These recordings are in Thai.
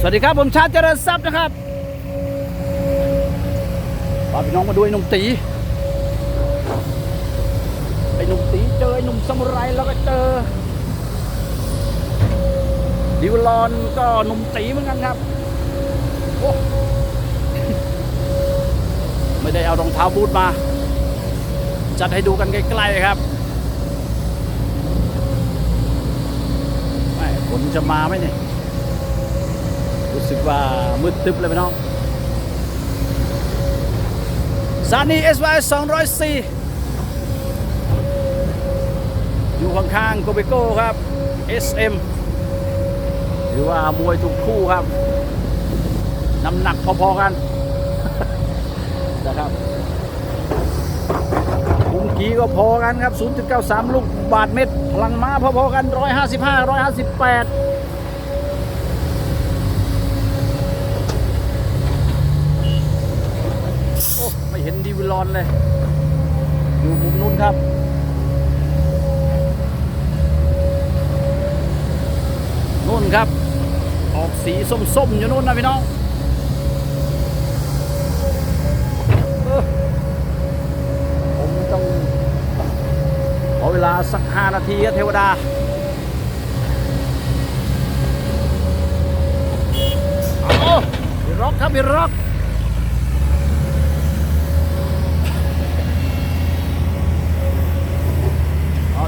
สวัสดีครับ ผมชาติเจริญทรัพย์นะครับพาพี่น้องมาดูไอ้หนุ่มตีไอ้หนุ่มตีเจอไอ้หนุ่มสมุไรแล้วก็เจอดิวลอนก็หนุ่มตีเหมือนกันครับโอ้ไม่ได้เอารองเท้าบูทมา จัดให้ดูกันใกล้ๆครับไม่ฝนจะมาไหมเนี่ย รู้สึกว่ามืดตึ๊บเลยพี่น้องซานี SY 204 อยู่ข้างๆโกเบโก้ครับ SM หรือว่ามวยทุกคู่ครับ น้ำหนักพอๆกัน นะครับคุมกีก็พอกันครับ 0.93 ลูกบาทเม็ดพลังม้าพอๆกัน 155 158 โอ้ไม่เห็นดี วิลอนเลย อยู่มุมนู้นครับนู่นครับ ออกสีส้มๆ อยู่นู่นนะพี่น้องออผมต้องขอเวลาสักห้านาทีเทวดาเอาพี่ร็อกครับพี่ร็อก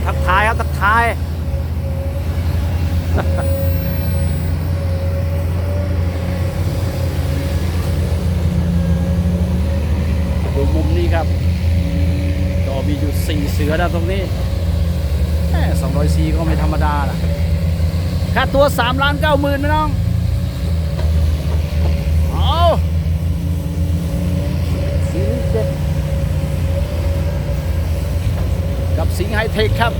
ทักทายครับทักทายดูมุมนี้ครับก็มีอยู่สี่เสือนะตรงนี้สองร้อยซีก็ไม่ธรรมดาล่ะ ค่าตัวสามล้านเก้าหมื่นนะน้อง เอาสีเจ็ด กับ สิงห์ไฮเทคครับ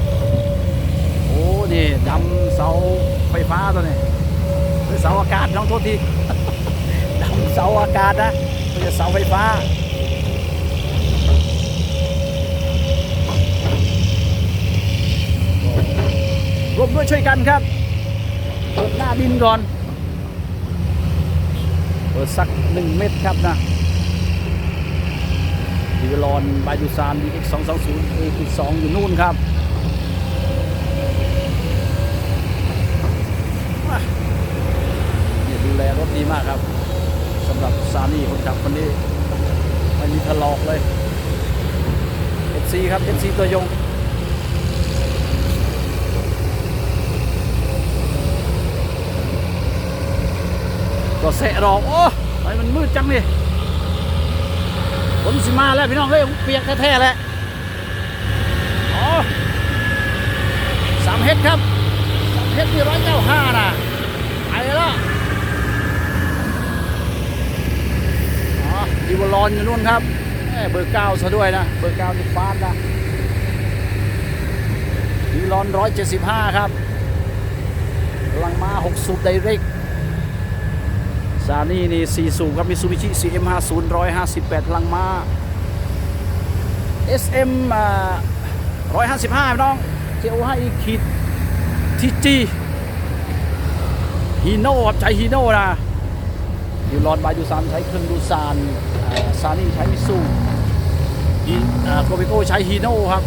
โอ้นี่ดำเสาไฟฟ้าตัวนี้เสาอากาศน้องโทษทีดำเสาอากาศนะไม่ใช่เสาไฟฟ้ารวมด้วยช่วยกันครับเปิดหน้าดินก่อน เปิดสักหนึ่งเม็ดครับนะ ดีวลอนบายูซาน DX 2 2 0 A 2อยู่นู่นครับเนี่ยดูแลรถดีมากครับสำหรับซานี่คนขับคนนี้ไม่มีถลอกเลย FC ครับ FC ตัวยงก็เสะรอโอ้ทำไมมันมืดจังนี่ฝ นสิมาแล้วพี่น้องเฮ้ยเปียกแท้ๆแหละอ๋อสามเฮ็ดครับสามเฮ็ดที่ร้อยเก้าห้านะไปแล้วอ๋อดีวอลอนอยู่นู่นครับเบอร์เก้าซะด้วยนะเบอร์เก้านี่ฟาดนะดีวอลอนร้อยเจ็ดสิบห้าครับลังมาหกสูบไดเรก ซานี่นี่สี่สูบครับมิซูบิชิ CM 5 0 158 พลังม้า SM อ่า155 น้อง JO 5 e ขีดทีจีฮีโน่ครับใช้ฮีโน่นะอยู่รอนบายูซานใช้เครื่องดูซานอ่าซานี่ใช้มิซูโกเบโกใช้ฮีโน่ครับ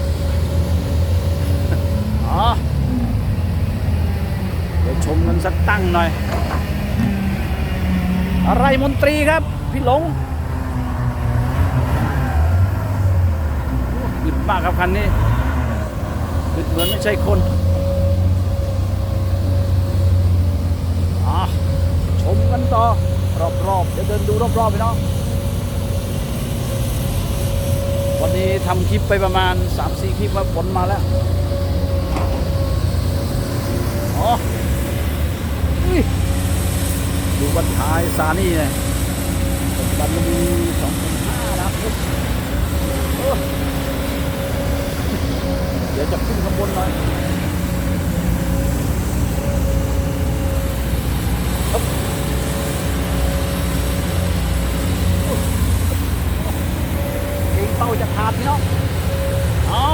อ๋อเดี๋ยวชมกันสักตั้งหน่อย อะไรมนตรีครับ พี่หลงอึดมากครับคันนี้อึดเหมือนไม่ใช่คนอชมกันต่อ รอบๆเดี๋ยวเดินดูรอบๆพี่น้องวันนี้ทำคลิปไปประมาณ 3-4 คลิปว่าฝนมาแล้ว อ๋อ อุ้ยดูบันท้ายซานี่เนี่ยปัจจุบันมันมีสองพันห้านะครับเดี๋ยวจะขึ้นข้างบนหน่อยฮึบเองเป้าจะขาดพี่น้องเอา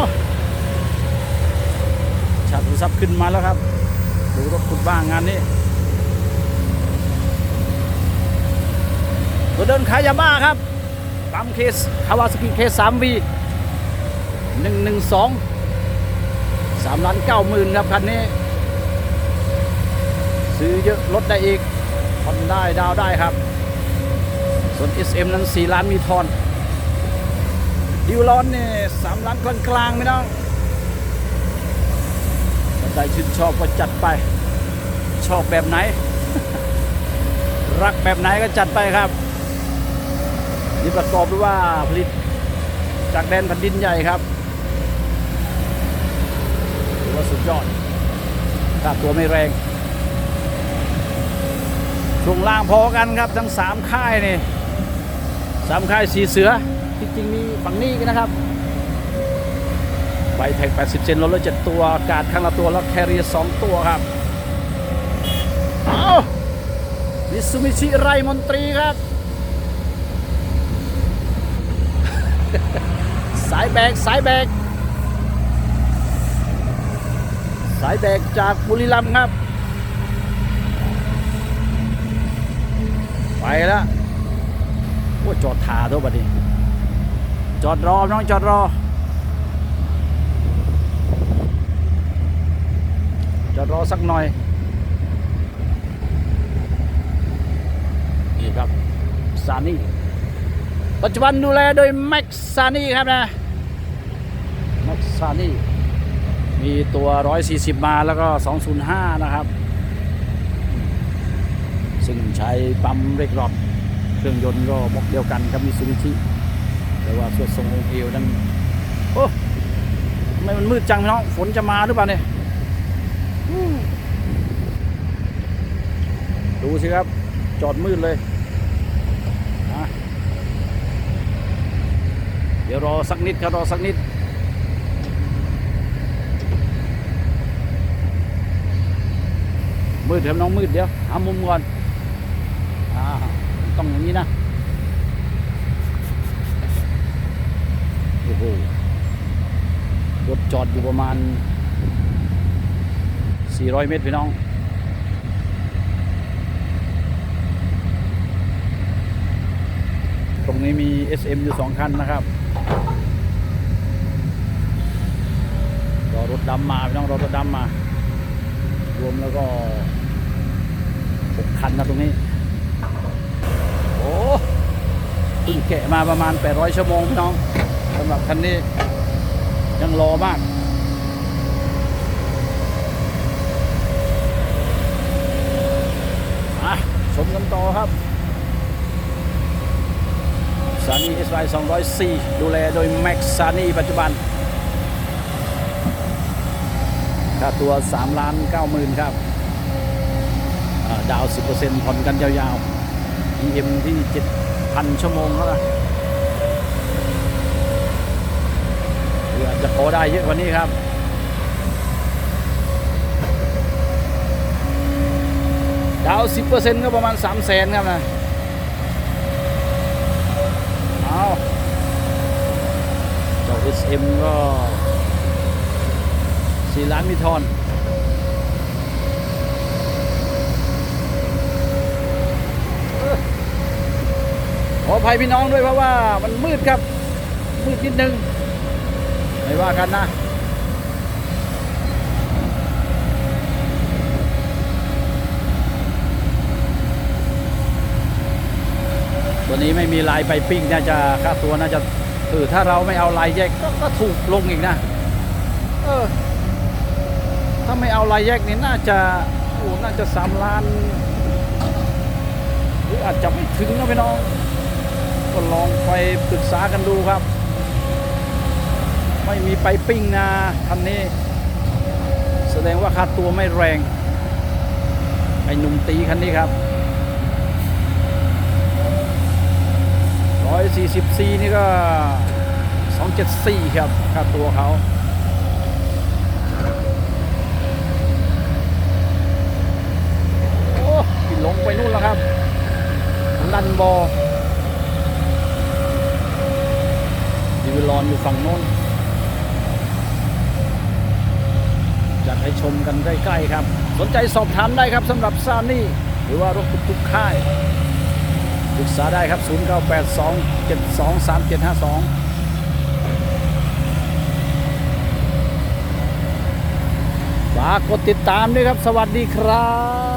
ชาติทรัพย์ขึ้นมาแล้วครับ ดูรถขุดบ้างงานนี้ คายยาม่าครับปั๊มเคสคาวาสกิเคสสามวีหนึ่งหนึ่งสองสามล้านเก้าหมื่นครับคันนี้ ซื้อเยอะลดได้อีกผ่อนได้ดาวได้ครับ ส่วน SM นั้น4ล้านมีทอนดิวร้อนเนี่ยสามล้านกลางกลางๆไม่น้องถ้าใครชื่นชอบก็จัดไป ชอบแบบไหน รักแบบไหนก็จัดไปครับ นี่ประกอบด้วยว่าผลิตจากแดนแผ่นดินใหญ่ครับถือว่าสุดยอดค่าตัวไม่แรงช่วงล่างพอกันครับทั้งสามค่ายนี่สามค่ายสีเสือที่จริงมีฝั่งนี้กันนะครับไบแท็ก 80 เซนรถละ7ตัว กาดข้างละตัว แล้วแคเรียสองตัวครับ เอามิซูมิชิไรมนตรีครับ สายแบกสายแบกสายแบกจากบุรีรัมย์ครับ ไปแล้วโอ้จอดทาตัวบัดนี้ จอดรอน้องจอดรอ จอดรอสักหน่อย นี่ครับซานี่ ปัจจุบันดูแลโดยแม็กซานี่ครับนะแม็กซานี่มีตัว 140 มาแล้วก็ 205 นะครับ ซึ่งใช้ปั๊มเร่งรอบเครื่องยนต์ก็บล็อกเดียวกันกับมิซูบิชิแต่ว่าส่วนทรงองเอวนั้นโอ้ทำไมมันมืดจังพี่น้องฝนจะมาหรือเปล่าเนี่ยดูสิครับ จอดมืดเลยอะ เดี๋ยวรอสักนิดครับรอสักนิด มืดเดี๋ยวน้องมืดเดี๋ยวหามุมก่อนอ่าต้องอย่างนี้นะ โอ้โหรถจอดอยู่ประมาณ 400 เมตรพี่น้องตรงนี้มี SM อยู่สองคันนะครับ รอรถ ดำมาพี่น้องรอรถดำมา รวมแล้วก็หกคันนะตรงนี้ โอ้เพิ่งแกะมาประมาณ 800 ชั่วโมงพี่น้องสำหรับคันนี้ ยังรอมากอะชมกันต่อครับซานี่ SY 204 ดูแลโดยแม็กซานี่ปัจจุบัน ค่าตัว3ล้าน9หมื่นครับอ่าดาว 10%ผ่อนกันยาวๆ EM ที่ 7,000 ชั่วโมงแล้วนะหรืออจะขอได้เยอะกว่านี้ครับดาว10%ก็ประมาณ3 0 0แสนครับนะเอาเจ้า SM ก็ สี่ล้านมีทอนขออภัยพี่น้องด้วยเพราะว่ามันมืดครับ มืดนิดนึง ไม่ว่ากันนะตัวนี้ไม่มีลายไปปิ้งน่าจะค่าตัวน่าจะเออถ้าเราไม่เอาลายแยกก็ก็ถูกลงอีกนะ เออ ถ้าไม่เอาลายแยกนี่น่าจะโอ้น่าจะสามล้าน หรืออาจจะไม่ถึงนะพี่น้อง ก็ลองไปปรึกษากันดูครับ ไม่มีไปปิ้งนะคันนี้ แสดงว่าค่าตัวไม่แรง ไอ้หนุ่มตีคันนี้ครับ144 นี่ก็ 274 ครับค่าตัวเขา โอ้ยลงไปนู่นแล้วครับ ลัน บอดิวิลอนอยู่ฝั่งโน้นจัดให้ชมกันใกล้ๆครับ สนใจสอบถามได้ครับสำหรับซานี่ หรือว่ารถทุกๆค่ายปรึกษาได้ครับ 0982723752ฝากกดติดตามด้วยครับ สวัสดีครับ